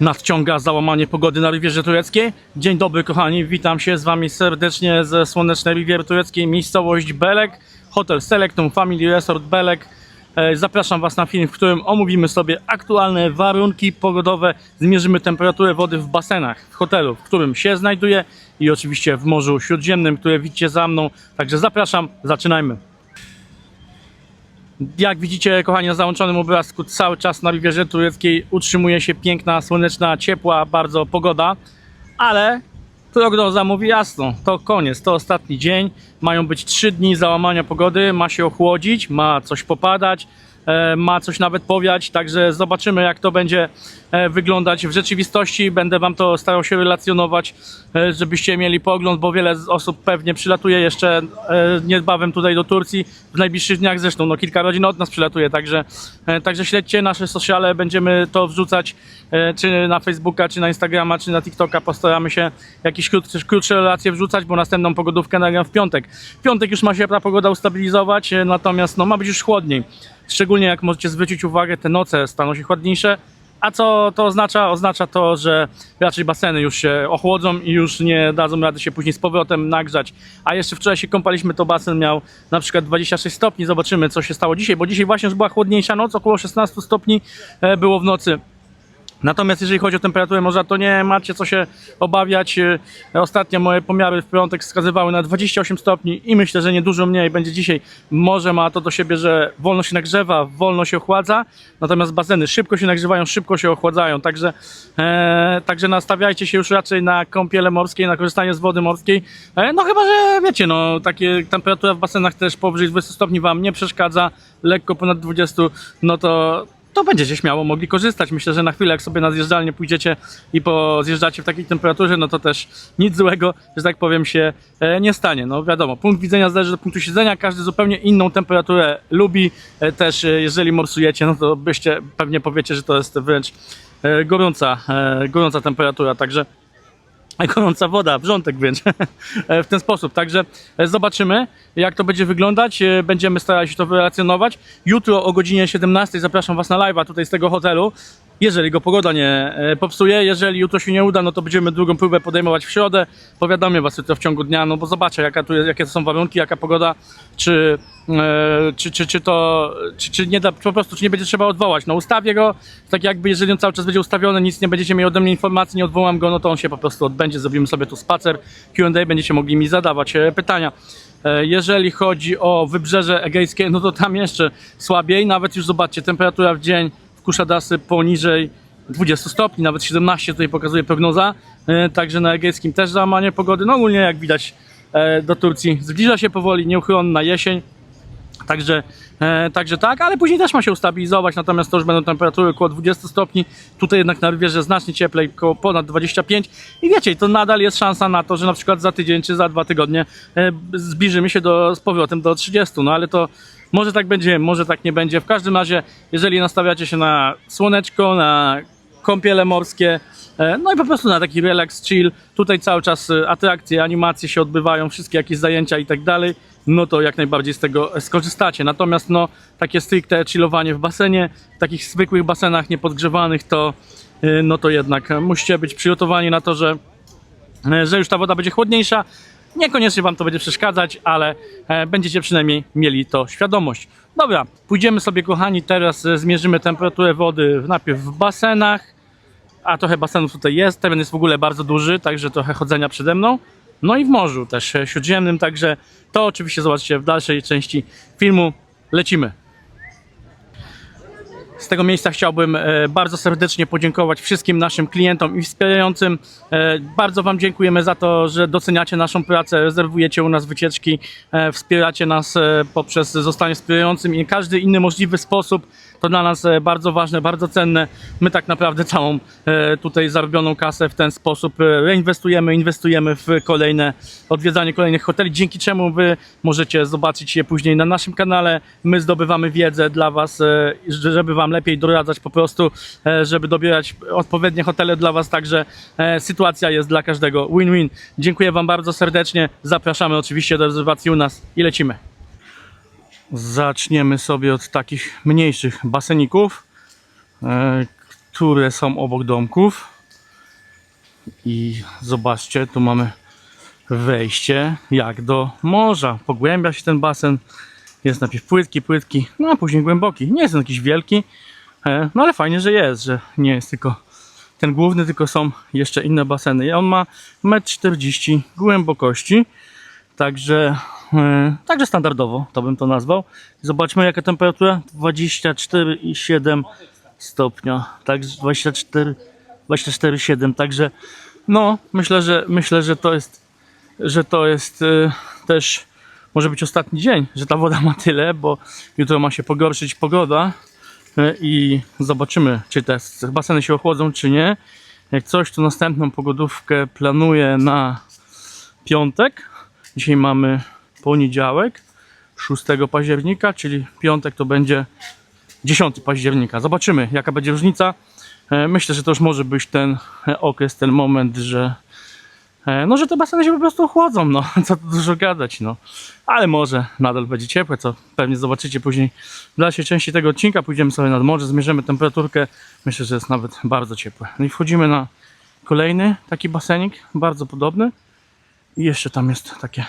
nadciąga załamanie pogody na Rivierze Tureckiej. Dzień dobry kochani, witam się z Wami serdecznie ze słonecznej Riviery Tureckiej, miejscowość Belek, Hotel Selectum Family Resort Belek. E, Zapraszam Was na film, w którym omówimy sobie aktualne warunki pogodowe, zmierzymy temperaturę wody w basenach, w hotelu, w którym się znajduję i oczywiście w Morzu Śródziemnym, które widzicie za mną. Także zapraszam, zaczynajmy. Jak widzicie, kochani, na załączonym obrazku cały czas na Rivierze Tureckiej utrzymuje się piękna, słoneczna, ciepła bardzo pogoda, ale prognoza mówi jasno, to koniec, to ostatni dzień, mają być trzy dni załamania pogody, ma się ochłodzić, ma coś popadać, e, ma coś nawet powiać, także zobaczymy jak to będzie e, wyglądać w rzeczywistości, będę Wam to starał się relacjonować, e, żebyście mieli pogląd, bo wiele osób pewnie przylatuje jeszcze niebawem tutaj do Turcji, w najbliższych dniach zresztą, no kilka rodzin od nas przylatuje, także, także śledźcie nasze sociale, będziemy to wrzucać czy na Facebooka, czy na Instagrama, czy na TikToka, postaramy się jakieś krótsze, krótsze relacje wrzucać, bo następną pogodówkę nagram w piątek. Piątek już ma się ta pogoda ustabilizować, e, natomiast no, ma być już chłodniej, szczególnie jak możecie zwrócić uwagę, te noce staną się chłodniejsze, a co to oznacza? Oznacza to, że raczej baseny już się ochłodzą i już nie dadzą rady się później z powrotem nagrzać. A jeszcze wczoraj się kąpaliśmy, to basen miał na przykład 26 stopni. Zobaczymy, co się stało dzisiaj, bo dzisiaj właśnie już była chłodniejsza noc, około 16 stopni e, było w nocy. Natomiast jeżeli chodzi o temperaturę morza, to nie macie co się obawiać. E, Ostatnie moje pomiary w piątek wskazywały na 28 stopni i myślę, że nie dużo mniej będzie dzisiaj. Morze ma to do siebie, że wolno się nagrzewa, wolno się ochładza, natomiast baseny szybko się nagrzewają, szybko się ochładzają. Także, e, także nastawiajcie się już raczej na kąpiele morskie, na korzystanie z wody morskiej. E, no chyba, że wiecie, no takie temperatura w basenach też powyżej 20 stopni Wam nie przeszkadza, lekko ponad 20, no to to będziecie śmiało mogli korzystać. Myślę, że na chwilę, jak sobie na zjeżdżalnię pójdziecie i pozjeżdżacie w takiej temperaturze, no to też nic złego, że tak powiem, się e, nie stanie. No wiadomo, punkt widzenia zależy od punktu siedzenia, każdy zupełnie inną temperaturę lubi. E, też e, jeżeli morsujecie, no to byście pewnie powiecie, że to jest wręcz gorąca, gorąca temperatura, także gorąca woda, wrzątek wręcz w ten sposób. Także e, zobaczymy, jak to będzie wyglądać. E, Będziemy starali się to relacjonować. Jutro o godzinie 17 zapraszam Was na live'a tutaj z tego hotelu. Jeżeli go pogoda nie e, popsuje, jeżeli jutro się nie uda, no to będziemy drugą próbę podejmować w środę. Powiadomię Was jutro w ciągu dnia, no bo zobaczę, jaka tu jest, jakie to są warunki, jaka pogoda, czy, e, czy, czy, czy to, czy, czy nie da, po prostu, czy nie będzie trzeba odwołać. No ustawię go, tak jakby jeżeli on cały czas będzie ustawiony, nic nie będziecie mieli ode mnie informacji, nie odwołam go, no to on się po prostu odbędzie, zrobimy sobie tu spacer, Q&A, będziecie mogli mi zadawać e, pytania. Jeżeli chodzi o wybrzeże egejskie, no to tam jeszcze słabiej, nawet już zobaczcie, temperatura w dzień Kuszadasy poniżej 20 stopni, nawet 17 tutaj pokazuje prognoza, E, także na egejskim też załamanie pogody, no ogólnie jak widać e, do Turcji zbliża się powoli, nieuchronna jesień, Także, e, także tak, ale później też ma się ustabilizować, natomiast to już będą temperatury około 20 stopni. Tutaj jednak na rywierze znacznie cieplej, około ponad 25. I wiecie, to nadal jest szansa na to, że na przykład za tydzień czy za dwa tygodnie zbliżymy się do, z powrotem do 30. No ale to może tak będzie, może tak nie będzie. W każdym razie, jeżeli nastawiacie się na słoneczko, na kąpiele morskie, e, no i po prostu na taki relax, chill. Tutaj cały czas e, atrakcje, animacje się odbywają, wszystkie jakieś zajęcia i tak dalej, no to jak najbardziej z tego skorzystacie. Natomiast no, takie stricte chillowanie w basenie, w takich zwykłych basenach niepodgrzewanych, to, e, no to jednak musicie być przygotowani na to, że że już ta woda będzie chłodniejsza. Niekoniecznie Wam to będzie przeszkadzać, ale e, będziecie przynajmniej mieli to świadomość. Dobra, pójdziemy sobie, kochani, teraz e, zmierzymy temperaturę wody najpierw w basenach, a trochę basenów tutaj jest. Teren jest w ogóle bardzo duży, także trochę chodzenia przede mną. No i w morzu też e, śródziemnym, także to oczywiście zobaczycie w dalszej części filmu. Lecimy. Z tego miejsca chciałbym e, bardzo serdecznie podziękować wszystkim naszym klientom i wspierającym. E, Bardzo Wam dziękujemy za to, że doceniacie naszą pracę, rezerwujecie u nas wycieczki, e, wspieracie nas poprzez zostanie wspierającym i każdy inny możliwy sposób. To dla nas e, bardzo ważne, bardzo cenne. My tak naprawdę całą e, tutaj zarobioną kasę w ten sposób e, reinwestujemy, inwestujemy w kolejne odwiedzanie kolejnych hoteli, dzięki czemu Wy możecie zobaczyć je później na naszym kanale. My zdobywamy wiedzę dla Was, żeby Wam lepiej doradzać po prostu, żeby dobierać odpowiednie hotele dla Was, także sytuacja jest dla każdego win-win. Dziękuję Wam bardzo serdecznie, zapraszamy oczywiście do rezerwacji u nas i lecimy. Zaczniemy sobie od takich mniejszych baseników. E, które są obok domków. I zobaczcie, tu mamy wejście jak do morza. Pogłębia się ten basen. Jest najpierw płytki, płytki, no a później głęboki. Nie jest on jakiś wielki, e, no ale fajnie, że jest, że nie jest tylko ten główny, tylko są jeszcze inne baseny. I on ma 1,40 m głębokości, także, e, także standardowo to bym to nazwał. Zobaczmy jaka temperatura, 24,7 stopnia, tak 24, 24,7, także no myślę, że myślę, że to jest że to jest e, też może być ostatni dzień, że ta woda ma tyle, bo jutro ma się pogorszyć pogoda e, i zobaczymy, czy te baseny się ochłodzą, czy nie. Jak coś, to następną pogodówkę planuję na piątek. Dzisiaj mamy poniedziałek, 6 października, czyli piątek to będzie 10 października. Zobaczymy, jaka będzie różnica. E, Myślę, że to już może być ten e, okres, ten moment, że E, No, że te baseny się po prostu chłodzą, no, co tu dużo gadać, no. Ale może nadal będzie ciepłe, co pewnie zobaczycie później w dalszej części tego odcinka. Pójdziemy sobie nad morze, zmierzymy temperaturkę. Myślę, że jest nawet bardzo ciepłe. No i wchodzimy na kolejny taki basenik, bardzo podobny. I jeszcze tam jest takie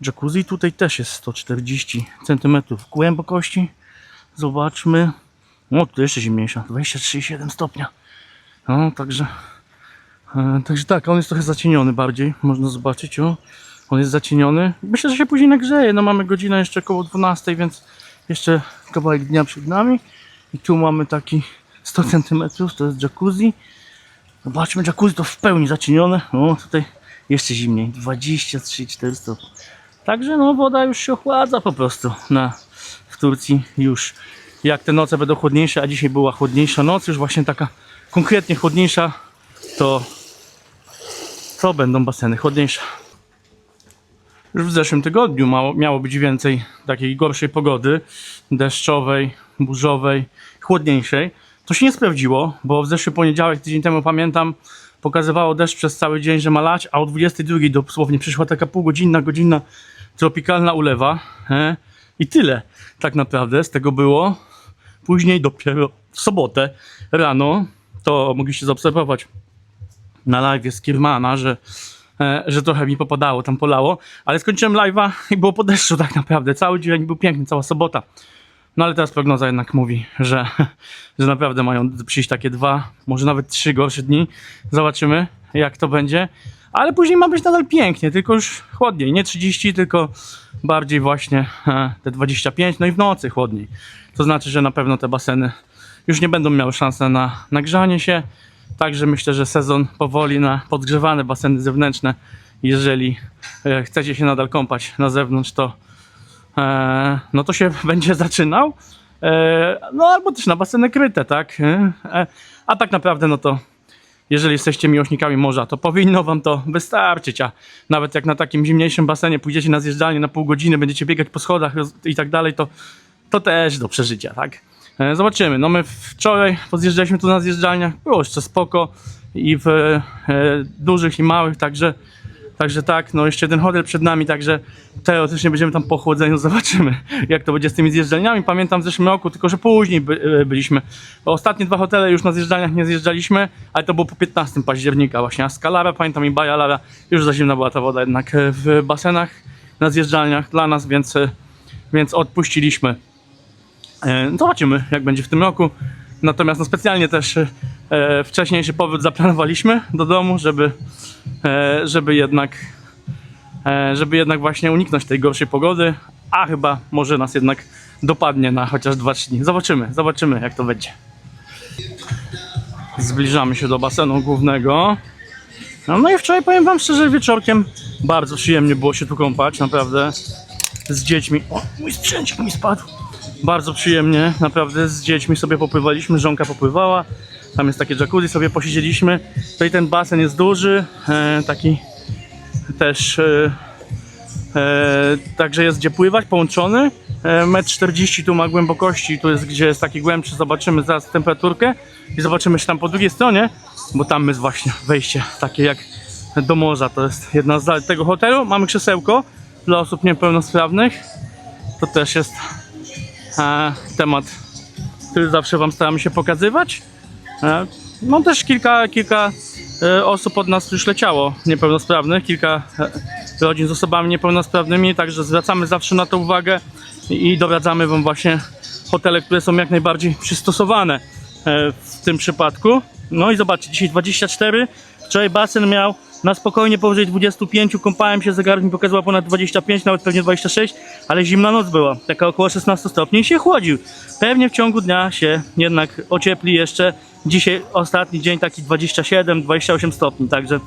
jacuzzi. Tutaj też jest 140 cm głębokości. Zobaczmy. O, tu jeszcze zimniejsza, 23,7 stopnia. No, także E, Także tak, on jest trochę zacieniony bardziej, można zobaczyć, o. On jest zacieniony. Myślę, że się później nagrzeje. No mamy godzinę jeszcze około 12, więc jeszcze kawałek dnia przed nami. I tu mamy taki 100 cm, to jest jacuzzi. Zobaczmy, jacuzzi to w pełni zacienione. O, tutaj jeszcze zimniej, 23-4 stopnie. Także no woda już się ochładza po prostu na, w Turcji już. Jak te noce będą chłodniejsze, a dzisiaj była chłodniejsza noc, już właśnie taka konkretnie chłodniejsza, to to będą baseny chłodniejsze. Już w zeszłym tygodniu mało, miało być więcej takiej gorszej pogody, deszczowej, burzowej, chłodniejszej. To się nie sprawdziło, bo w zeszły poniedziałek, tydzień temu pamiętam, pokazywało deszcz przez cały dzień, że ma lać, a o 22 dosłownie przyszła taka półgodzinna, godzinna tropikalna ulewa. E? I tyle tak naprawdę z tego było. Później dopiero w sobotę rano, to mogliście zaobserwować na live z Kirmana, że, że trochę mi popadało, tam polało, ale skończyłem live'a i było po deszczu tak naprawdę. Cały dzień był piękny, cała sobota. No ale teraz prognoza jednak mówi, że, że naprawdę mają przyjść takie dwa, może nawet trzy gorsze dni. Zobaczymy, jak to będzie. Ale później ma być nadal pięknie, tylko już chłodniej. Nie 30, tylko bardziej właśnie e, te 25, no i w nocy chłodniej. To znaczy, że na pewno te baseny już nie będą miały szansy na nagrzanie się. Także myślę, że sezon powoli na podgrzewane baseny zewnętrzne. Jeżeli e, chcecie się nadal kąpać na zewnątrz, to no to się będzie zaczynał. E, no albo też na baseny kryte, tak? E, e, a tak naprawdę, no to jeżeli jesteście miłośnikami morza, to powinno wam to wystarczyć, a nawet jak na takim zimniejszym basenie pójdziecie na zjeżdżalnię na pół godziny, będziecie biegać po schodach i tak dalej, to, to też do przeżycia, tak? E, Zobaczymy. No my wczoraj podjeżdżaliśmy tu na zjeżdżalniach, było jeszcze spoko i w e, dużych i małych, także, także tak, no jeszcze ten hotel przed nami, także teoretycznie będziemy tam po chłodzeniu, zobaczymy jak to będzie z tymi zjeżdżalniami. Pamiętam w zeszłym roku, tylko że później by, e, byliśmy. Ostatnie dwa hotele już na zjeżdżalniach nie zjeżdżaliśmy, ale to było po 15 października właśnie, a Skalara, pamiętam i Baja Lara, już za zimna była ta woda jednak e, w basenach, na zjeżdżalniach dla nas, więc, e, więc odpuściliśmy. Zobaczymy, jak będzie w tym roku. Natomiast no specjalnie też e, wcześniejszy powrót zaplanowaliśmy do domu, żeby, e, żeby jednak e, żeby jednak właśnie uniknąć tej gorszej pogody, a chyba może nas jednak dopadnie na chociaż 2-3 dni. Zobaczymy, zobaczymy jak to będzie. Zbliżamy się do basenu głównego. No, no i wczoraj powiem wam szczerze, wieczorkiem bardzo przyjemnie było się tu kąpać, naprawdę z dziećmi. O, mój sprzęcik mi spadł. Bardzo przyjemnie, naprawdę z dziećmi sobie popływaliśmy, żonka popływała. Tam jest takie jacuzzi, sobie posiedzieliśmy. Tutaj ten basen jest duży, e, taki też e, e, także jest gdzie pływać, połączony. E, 1,40 m tu ma głębokości, tu jest gdzie jest taki głębszy, zobaczymy zaraz temperaturkę i zobaczymy się tam po drugiej stronie, bo tam jest właśnie wejście takie jak do morza, to jest jedna z zalet tego hotelu. Mamy krzesełko dla osób niepełnosprawnych, to też jest temat, który zawsze Wam staramy się pokazywać. E, No też kilka, kilka e, osób od nas już leciało niepełnosprawnych, kilka e, rodzin z osobami niepełnosprawnymi, także zwracamy zawsze na to uwagę i doradzamy Wam właśnie hotele, które są jak najbardziej przystosowane w tym przypadku. No i zobaczcie, dzisiaj 24, wczoraj basen miał na spokojnie powyżej 25, kąpałem się, zegarek mi pokazywał ponad 25, nawet pewnie 26, ale zimna noc była, taka około 16 stopni i się chłodził. Pewnie w ciągu dnia się jednak ociepli jeszcze. Dzisiaj ostatni dzień taki 27-28 stopni, także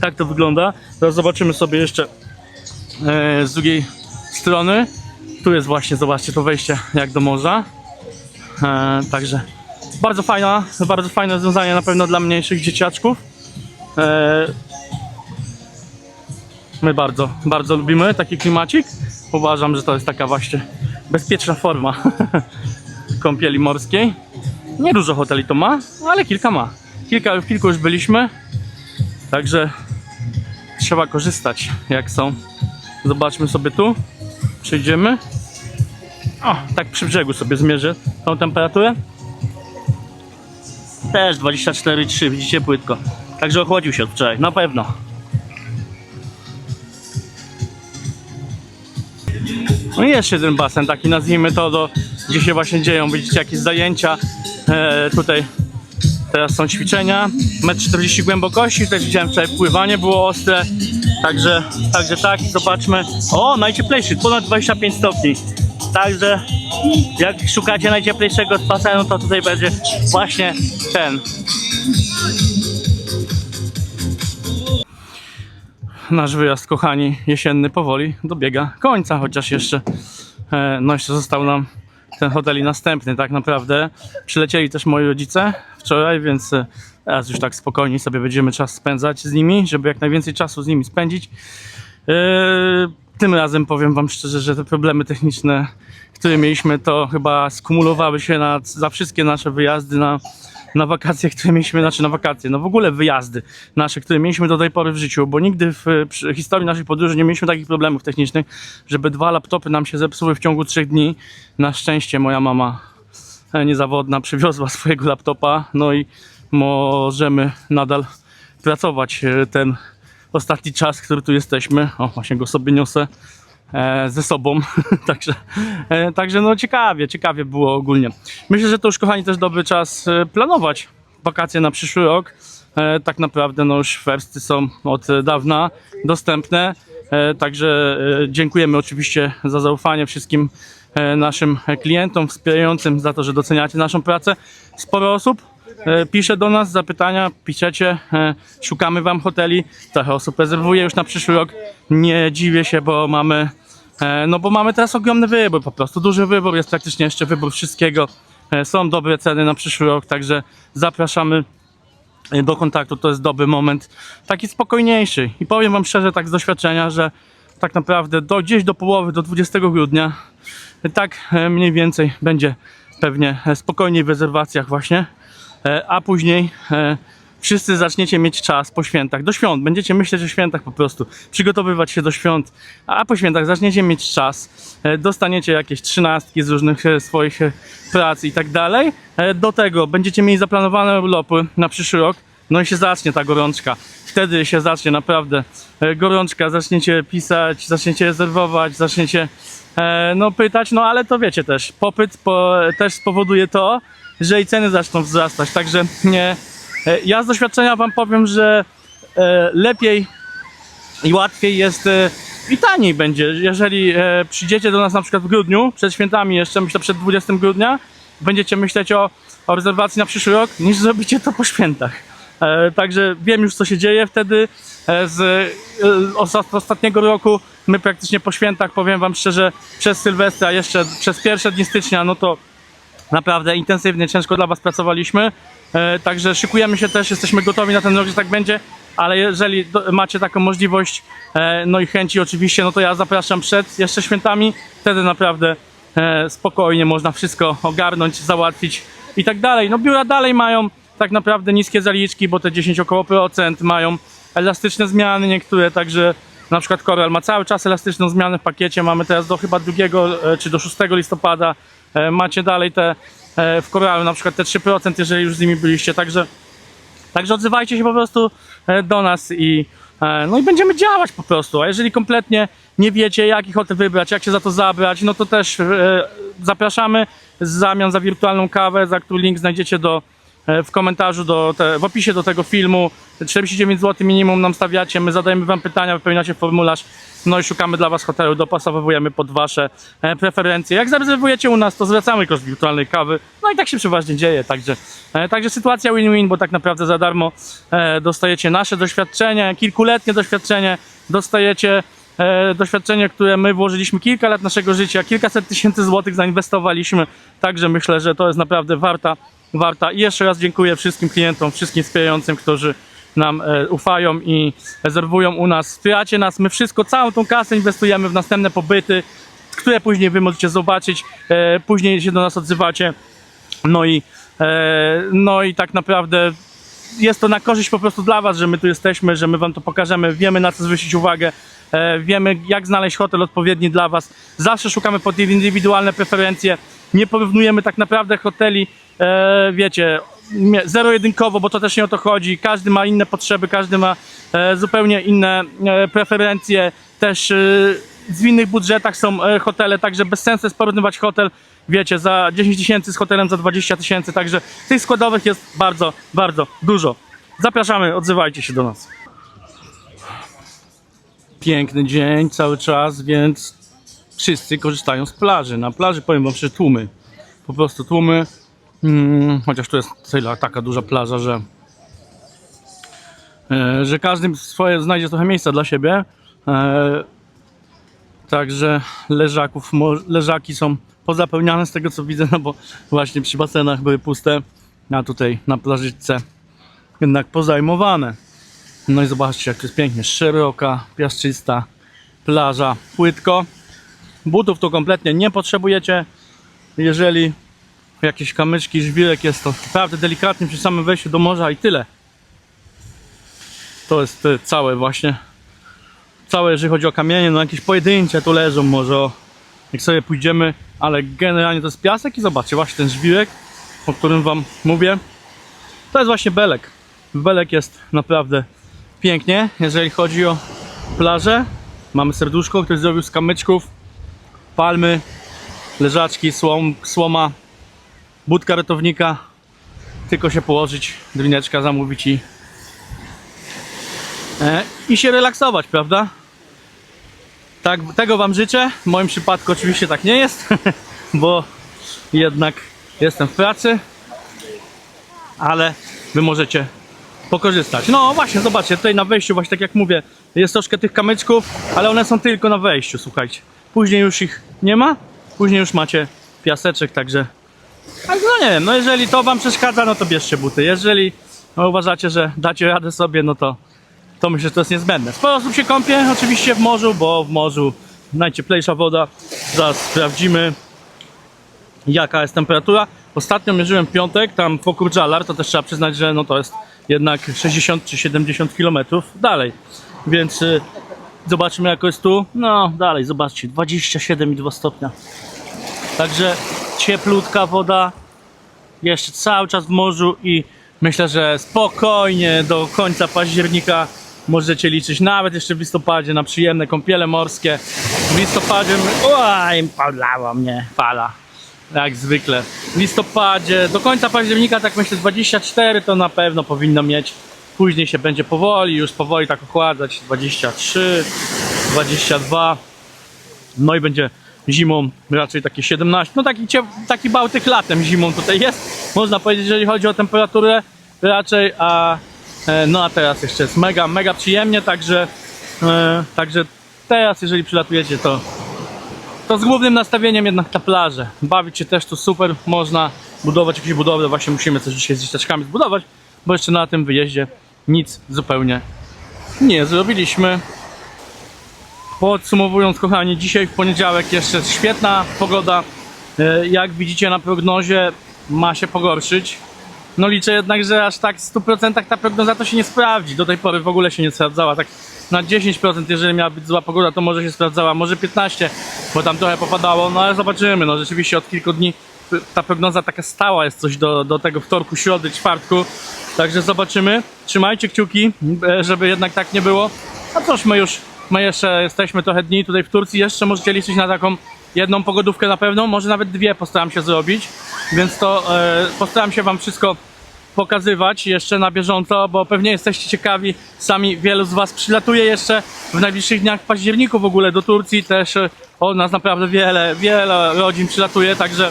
tak to wygląda. Teraz zobaczymy sobie jeszcze e, z drugiej strony. Tu jest właśnie, zobaczcie, to wejście jak do morza. E, także bardzo fajna, bardzo fajne rozwiązanie na pewno dla mniejszych dzieciaczków. E, my bardzo, bardzo lubimy taki klimacik. Uważam, że to jest taka właśnie bezpieczna forma kąpieli morskiej. Nie dużo hoteli to ma, ale kilka ma. Kilka, w kilku już byliśmy, także trzeba korzystać jak są. Zobaczmy sobie tu, przejdziemy. O, tak przy brzegu sobie zmierzę tą temperaturę. Też 24,3, widzicie płytko. Także ochłodził się od wczoraj, na pewno. No i jeszcze jeden basen, taki nazwijmy to, do, gdzie się właśnie dzieją. Widzicie jakieś zajęcia. E, tutaj teraz są ćwiczenia. 1,40 m głębokości, też widziałem wczoraj pływanie było ostre. Także, także tak, zobaczmy. O, najcieplejszy, ponad 25 stopni. Także jak szukacie najcieplejszego basenu, to tutaj będzie właśnie ten. Nasz wyjazd, kochani, jesienny powoli dobiega końca, chociaż jeszcze, e, no jeszcze został nam ten hotel i następny tak naprawdę. Przylecieli też moi rodzice wczoraj, więc e, teraz już tak spokojnie sobie będziemy czas spędzać z nimi, żeby jak najwięcej czasu z nimi spędzić. E, Tym razem powiem Wam szczerze, że te problemy techniczne, które mieliśmy, to chyba skumulowały się na, za wszystkie nasze wyjazdy na, na wakacje, które mieliśmy, znaczy na wakacje, no w ogóle wyjazdy nasze, które mieliśmy do tej pory w życiu, bo nigdy w historii naszej podróży nie mieliśmy takich problemów technicznych, żeby dwa laptopy nam się zepsuły w ciągu trzech dni. Na szczęście moja mama e, niezawodna przywiozła swojego laptopa, no i możemy nadal pracować e, ten ostatni czas, który tu jesteśmy. O, właśnie go sobie niosę ze sobą. także, e, także no ciekawie, ciekawie było ogólnie. Myślę, że to już kochani też dobry czas e, planować wakacje na przyszły rok. E, tak naprawdę no już wersty są od e, dawna dostępne. E, także e, dziękujemy oczywiście za zaufanie wszystkim e, naszym klientom wspierającym za to, że doceniacie naszą pracę. Sporo osób e, pisze do nas zapytania, piszecie, e, szukamy wam hoteli. Trochę osób rezerwuje już na przyszły rok. Nie dziwię się, bo mamy E, No bo mamy teraz ogromny wybór, po prostu duży wybór, jest praktycznie jeszcze wybór wszystkiego. E, Są dobre ceny na przyszły rok, także zapraszamy e, do kontaktu, to jest dobry moment, taki spokojniejszy. I powiem Wam szczerze, tak z doświadczenia, że tak naprawdę do, gdzieś do połowy, do 20 grudnia, e, tak e, mniej więcej będzie pewnie e, spokojniej w rezerwacjach właśnie, E, a później e, wszyscy zaczniecie mieć czas po świętach, do świąt, będziecie myśleć o świętach po prostu, przygotowywać się do świąt, a po świętach zaczniecie mieć czas, e, dostaniecie jakieś trzynastki z różnych e, swoich e, prac i tak dalej, E, do tego będziecie mieli zaplanowane urlopy na przyszły rok, no i się zacznie ta gorączka. Wtedy się zacznie naprawdę e, gorączka, zaczniecie pisać, zaczniecie rezerwować, zaczniecie e, no pytać, no ale to wiecie też, popyt po, też spowoduje to, że i ceny zaczną wzrastać, także nie, e, ja z doświadczenia wam powiem, że e, lepiej i łatwiej jest e, i taniej będzie, jeżeli przyjdziecie do nas na przykład w grudniu, przed świętami jeszcze, myślę przed 20 grudnia, będziecie myśleć o, o rezerwacji na przyszły rok, niż zrobicie to po świętach. Także wiem już co się dzieje wtedy z os- ostatniego roku. My praktycznie po świętach, powiem wam szczerze, przez Sylwestra, jeszcze przez pierwsze dni stycznia, no to naprawdę intensywnie, ciężko dla Was pracowaliśmy. E, także szykujemy się też, jesteśmy gotowi na ten rok, że tak będzie. Ale jeżeli macie taką możliwość, e, no i chęci oczywiście, no to ja zapraszam przed jeszcze świętami. Wtedy naprawdę e, spokojnie można wszystko ogarnąć, załatwić i tak dalej. No biura dalej mają tak naprawdę niskie zaliczki, bo te 10 około procent mają elastyczne zmiany niektóre, także na przykład Coral ma cały czas elastyczną zmianę w pakiecie. Mamy teraz do chyba 2 e, czy do 6 listopada. E, Macie dalej te e, w koralu, na przykład te 3%, jeżeli już z nimi byliście, także Także odzywajcie się po prostu e, do nas i no i będziemy działać po prostu. A jeżeli kompletnie nie wiecie, jaki hotel wybrać, jak się za to zabrać, no to też zapraszamy w zamian za wirtualną kawę, za który link znajdziecie do, w komentarzu, do te, w opisie do tego filmu. 49 zł minimum nam stawiacie, my zadajemy wam pytania, wypełniacie formularz, no i szukamy dla was hotelu, dopasowujemy pod wasze e, preferencje. Jak zarezerwujecie u nas, to zwracamy koszt wirtualnej kawy, no i tak się przeważnie dzieje, także, e, także sytuacja win-win, bo tak naprawdę za darmo e, dostajecie nasze doświadczenie, kilkuletnie doświadczenie, dostajecie e, doświadczenie, które my włożyliśmy kilka lat naszego życia, kilkaset tysięcy złotych zainwestowaliśmy, także myślę, że to jest naprawdę warta, warta. I jeszcze raz dziękuję wszystkim klientom, wszystkim wspierającym, którzy nam e, ufają i rezerwują u nas, wspieracie nas, my wszystko, całą tą kasę inwestujemy w następne pobyty, które później wy możecie zobaczyć, e, później się do nas odzywacie, no i, e, no i tak naprawdę jest to na korzyść po prostu dla Was, że my tu jesteśmy, że my Wam to pokażemy, wiemy na co zwrócić uwagę, wiemy jak znaleźć hotel odpowiedni dla Was. Zawsze szukamy pod indywidualne preferencje, nie porównujemy tak naprawdę hoteli, e, wiecie, zero-jedynkowo, bo to też nie o to chodzi. Każdy ma inne potrzeby, każdy ma e, zupełnie inne e, preferencje, też e, w innych budżetach są e, hotele, także bez sensu jest porównywać hotel, wiecie, za 10 tysięcy z hotelem za 20 tysięcy, także tych składowych jest bardzo, bardzo dużo. Zapraszamy, odzywajcie się do nas. Piękny dzień cały czas, więc wszyscy korzystają z plaży. Na plaży powiem wam, że tłumy. Po prostu tłumy. Mm, chociaż tu jest tyle, taka duża plaża, że, e, że każdy swoje znajdzie trochę miejsca dla siebie. E, Także leżaków, leżaki są pozapełniane z tego co widzę, no bo właśnie przy basenach były puste, a tutaj na plażyczce jednak pozajmowane. No i zobaczcie jak to jest pięknie, szeroka, piaszczysta plaża, płytko. Butów tu kompletnie nie potrzebujecie, jeżeli jakieś kamyczki, żwirek jest to naprawdę delikatnie przy samym wejściu do morza i tyle. To jest całe właśnie całe jeżeli chodzi o kamienie, no jakieś pojedyncze tu leżą może o, jak sobie pójdziemy, ale generalnie to jest piasek i zobaczcie właśnie ten żwirek, o którym wam mówię. To jest właśnie Belek. Belek jest naprawdę pięknie, jeżeli chodzi o plażę. Mamy serduszko, które zrobił z kamyczków, palmy, leżaczki, słom, słoma, budka ratownika. Tylko się położyć, drineczka zamówić i e, i się relaksować, prawda? Tak, tego Wam życzę. W moim przypadku oczywiście tak nie jest, bo jednak jestem w pracy, ale Wy możecie pokorzystać. No właśnie, zobaczcie, tutaj na wejściu, właśnie tak jak mówię, jest troszkę tych kamyczków, ale one są tylko na wejściu, słuchajcie. Później już ich nie ma, później już macie piaseczek, także tak, no nie wiem, no jeżeli to Wam przeszkadza, no to bierzcie buty. Jeżeli no, uważacie, że dacie radę sobie, no to to myślę, że to jest niezbędne. Sporo osób się kąpie oczywiście w morzu, bo w morzu najcieplejsza woda. Zaraz sprawdzimy jaka jest temperatura. Ostatnio mierzyłem piątek, tam wokół Jalar, to też trzeba przyznać, że no to jest jednak 60 czy 70 km dalej. Więc y, zobaczymy jak jest tu. No dalej, zobaczcie, 27,2 stopnia. Także cieplutka woda, jeszcze cały czas w morzu i myślę, że spokojnie do końca października możecie liczyć nawet jeszcze w listopadzie na przyjemne kąpiele morskie. W listopadzie, oj, palała mnie fala, jak zwykle. W listopadzie, do końca października, tak myślę, 24 to na pewno powinno mieć. Później się będzie powoli, już powoli tak ochładzać, 23, 22. No i będzie zimą raczej takie 17, no taki, taki Bałtyk latem zimą tutaj jest, można powiedzieć, jeżeli chodzi o temperaturę raczej, a e, no a teraz jeszcze jest mega, mega przyjemnie, także e, także teraz jeżeli przylatujecie to to z głównym nastawieniem jednak na plażę. Bawić się też tu super można, budować jakieś budowle, właśnie musimy coś dzisiaj z dzieciaczkami zbudować, bo jeszcze na tym wyjeździe nic zupełnie nie zrobiliśmy. Podsumowując, kochani, dzisiaj w poniedziałek jeszcze świetna pogoda. E, Jak widzicie na prognozie, ma się pogorszyć. No liczę jednak, że aż tak w 100% ta prognoza to się nie sprawdzi. Do tej pory w ogóle się nie sprawdzała. Tak na 10% jeżeli miała być zła pogoda, to może się sprawdzała, może 15%, bo tam trochę popadało. No ale zobaczymy. No rzeczywiście od kilku dni ta prognoza taka stała jest coś do, do tego wtorku, środy, czwartku. Także zobaczymy. Trzymajcie kciuki, e, żeby jednak tak nie było. A cóż, my już, my jeszcze jesteśmy trochę dni tutaj w Turcji. Jeszcze możecie liczyć na taką jedną pogodówkę na pewno, może nawet dwie postaram się zrobić. Więc to e, postaram się Wam wszystko pokazywać jeszcze na bieżąco, bo pewnie jesteście ciekawi. Sami wielu z Was przylatuje jeszcze w najbliższych dniach w październiku w ogóle do Turcji. Też e, od nas naprawdę wiele, wiele rodzin przylatuje, także,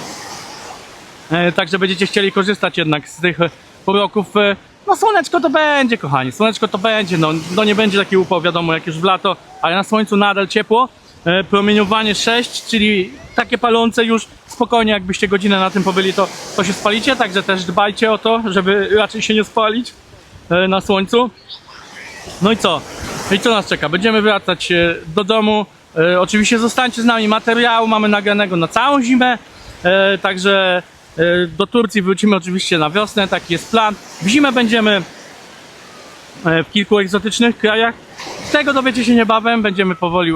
e, także będziecie chcieli korzystać jednak z tych uroków. E, No słoneczko to będzie, kochani, słoneczko to będzie. No, no nie będzie taki upał, wiadomo, jak już w lato, ale na słońcu nadal ciepło. E, Promieniowanie 6, czyli takie palące już spokojnie, jakbyście godzinę na tym pobyli, to, to się spalicie, także też dbajcie o to, żeby raczej się nie spalić e, na słońcu. No i co? I co nas czeka? Będziemy wracać e, do domu. E, oczywiście zostańcie z nami. Materiału mamy nagranego na całą zimę. E, także do Turcji wrócimy oczywiście na wiosnę. Taki jest plan. W zimę będziemy e, w kilku egzotycznych krajach. Tego dowiecie się niebawem. Będziemy powoli e,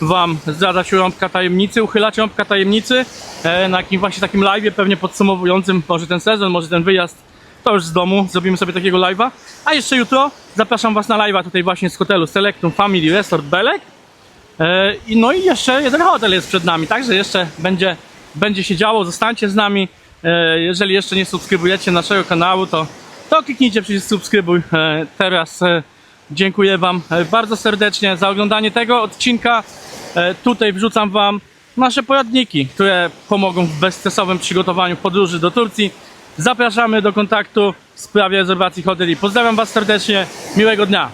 Wam zdradzać rąbka tajemnicy, uchylać rąbka tajemnicy e, na jakimś właśnie takim live, pewnie podsumowującym może ten sezon, może ten wyjazd. To już z domu zrobimy sobie takiego live'a. A jeszcze jutro zapraszam Was na live'a tutaj właśnie z hotelu Selectum Family Resort Belek. E, no i jeszcze jeden hotel jest przed nami, także jeszcze będzie, będzie się działo. Zostańcie z nami. E, jeżeli jeszcze nie subskrybujecie naszego kanału, to, to kliknijcie przycisk subskrybuj. E, teraz e, dziękuję Wam bardzo serdecznie za oglądanie tego odcinka. Tutaj wrzucam Wam nasze poradniki, które pomogą w bezstresowym przygotowaniu podróży do Turcji. Zapraszamy do kontaktu w sprawie rezerwacji hoteli. Pozdrawiam Was serdecznie, miłego dnia.